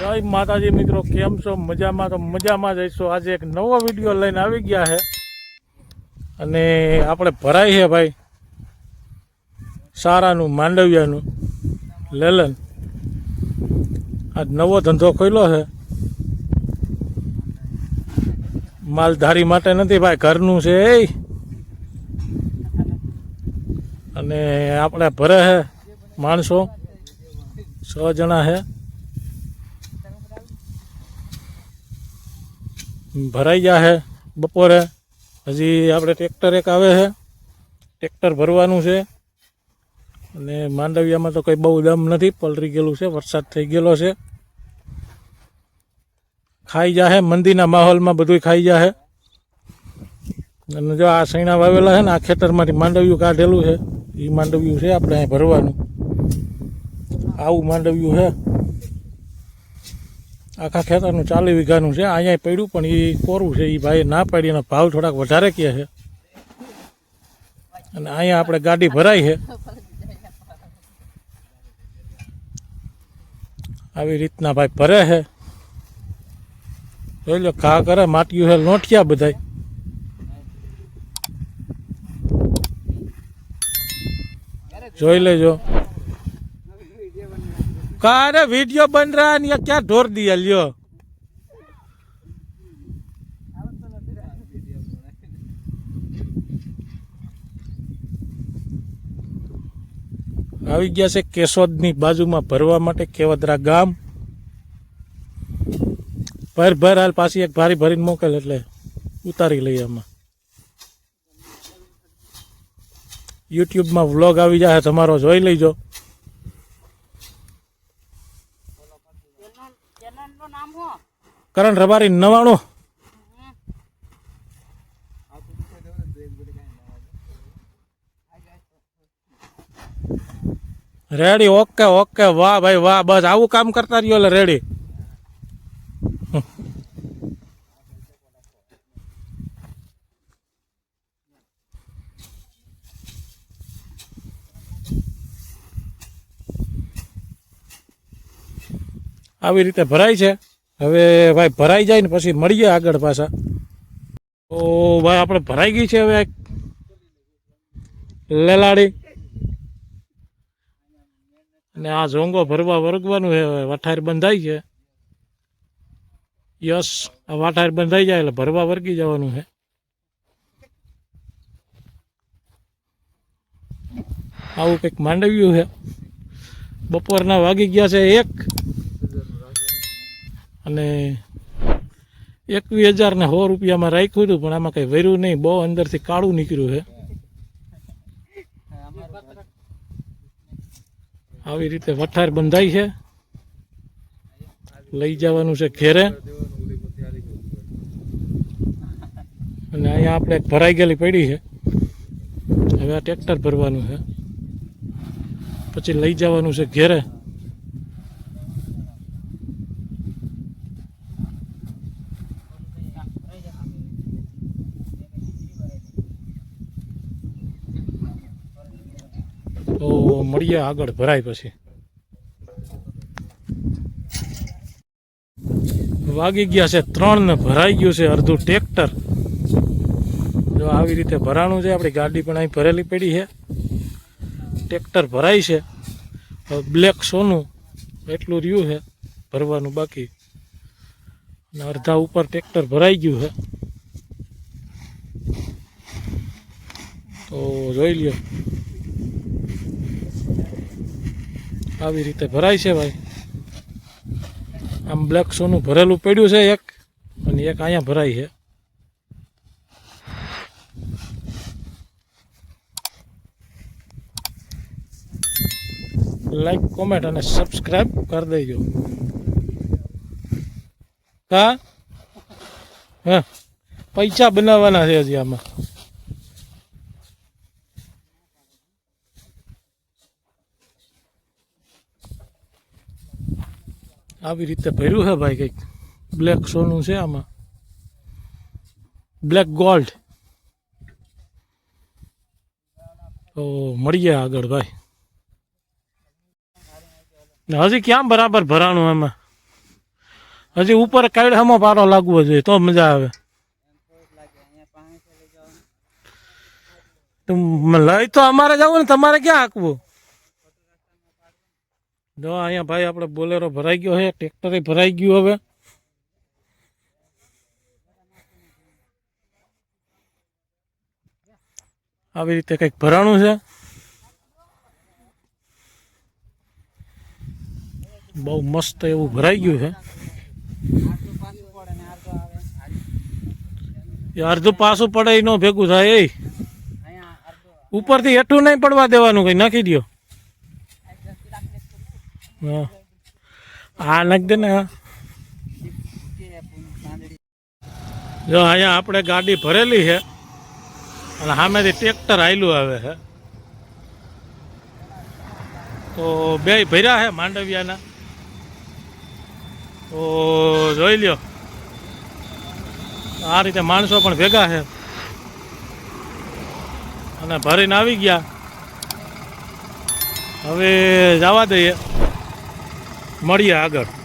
જય માતાજી મિત્રો, કેમ છો? મજામાં તો મજામાં જઈશું આજે એક નવો વીડિયો લઈને આવી ગયા છે અને આપણે ભરાય છે ભાઈ. સારાનું, માંડવિયાનું. લેલન. આજ નવો ધંધો ખોલ્યો છે માલધારી માટે નથી ભાઈ, ઘરનું છે એ. અને આપણે ભરે છે માણસો. છ જણા છે ભરાઈ ગયા છે બપોરે. હજી આપણે ટ્રેક્ટર એક આવે છે. ટ્રેક્ટર ભરવાનું છે. અને માંડવિયામાં તો કંઈ બહુ દમ નથી પલરી ગયેલું છે, વરસાદ થઈ ગયેલો છે. ખાઈ જાહે મંદીના માહોલમાં બધું ખાઈ જાહે અને જો આ સૈણા વાવેલા છે ને, આ ખેતરમાંથી માંડવિયું કાઢેલું છે. એ માંડવિયું છે આપણે અહીં ભરવાનું. આવું માંડવિયું છે. આખા ખેતરનું ચાલીસ વીઘાનું છે. અહીંયા પડ્યું, પણ એ કોરું છે. એ ભાઈ ના પાડી એનો ભાવ થોડાક વધારે કહે છે. અને અહીંયા આપણે ગાડી ભરાઈ છે. આવી રીતના ભાઈ ભરે છે. જોઈ લો, ઘા કરે, માટીયું છે લોટિયા બધાય. જોઈ લેજો. કારે वीडियो बन रहा है ये क्या ढोर दिया लियो આવી ગયા છે કેશોદની બાજુમાં ભરવા માટે કેવદરા ગામ ભર ભર હાલ પાછી એક ભારી ભરીને મોકલ એટલે ઉતારી લઈએ આમાં યુટ્યુબમાં વ્લોગ આવી જાય તમારો જોઈ લેજો કરણ રબારી નવાણું. રેડી, ઓકે ઓકે, વાહ ભાઈ, વાહ, બસ આવું કામ કરતા રહ્યો એટલે રેડી. આવી રીતે ભરાય છે. હવે ભાઈ ભરાઈ જાય ને પછી મળીએ આગળ પાછા. તો ભાઈ આપણે ભરાઈ ગઈ છે હવે લેલાડી. અને આ ઝોંગો ભરવા વર્ગવાનું છે વઠાર બંધાઈ છે. યસ, આ વાઠાર બંધાઈ જાય એટલે ભરવા વર્ગી જવાનું છે. આવું કંઈક માંડવ્યું છે. બપોરના વાગી ગયા છે એક. અને એકવીસ હજાર ને સો રૂપિયામાં રાખ્યું હતું, પણ આમાં કંઈ વર્યું નહીં. બહુ અંદરથી કાળું નીકળ્યું છે. આવી રીતે વઠાર બંધાઈ છે. લઈ જવાનું છે ઘેરે. અને અહીંયા આપણે એક ભરાઈ ગયેલી પડી છે. હવે આ ટ્રેક્ટર ભરવાનું છે. પછી લઈ જવાનું છે ઘેરે. તો મળીએ આગળ ભરાય પછી. વાગી ગયા છે ત્રણ ને ભરાઈ ગયું છે અડધું ટ્રેક્ટર. જો આવી રીતે ભરાણું છે, આપણી ગાડી પણ અહીં ભરેલી પડી છે. ટ્રેક્ટર ભરાય છે. બ્લેક સોનું એટલું રહ્યું છે, ભરવાનું બાકી. અને અડધા ઉપર ટ્રેક્ટર ભરાઈ ગયું છે. તો જોઈ લ્યો. આવી રીતે ભરાય છે ભાઈ. આમ બ્લેક સોનું ભરેલું પડ્યું છે એક, અને એક અહીંયા ભરાય છે. લાઈક કોમેન્ટ અને સબસ્ક્રાઈબ કરી દેજો. હા? હા. પૈસા બનાવવાના છે હજી આમાં. આવી રીતે ભર્યું છે ભાઈ કંઈક. બ્લેક સોનું છે આમાં. બ્લેક ગોલ્ડ તો મળીએ આગળ ભાઈ. હજી ક્યાં બરાબર ભરાણું એમાં? હજી ઉપર કાયડામાં પારો લાગવો જોઈએ, તો મજા આવે. લઈ તો અમારે જવું ને તમારે ક્યાં હાંકવું? જો અહીંયા ભાઈ આપણે બોલેરો ભરાઈ ગયો છે ટ્રેક્ટરે ભરાઈ ગયું હવે. આવી રીતે કંઈક ભરાણું છે. બહુ મસ્ત એવું ભરાઈ ગયું છે. એ અડધું પાછું પડે એ નો ભેગું થાય એ ઉપરથી હેઠું નહીં પડવા દેવાનું કઈ, નાખી દો હા. નાખી દે જો અહીંયા આપણે ગાડી ભરેલી છે, અને સામેથી ટ્રેક્ટર આવેલું આવે છે. તો બે ભર્યા છે માંડવિયાના. તો જોઈ લ્યો. આ રીતે માણસો પણ ભેગા છે. અને ભરીને આવી ગયા. હવે જવા દઈએ. મળીએ આગળ.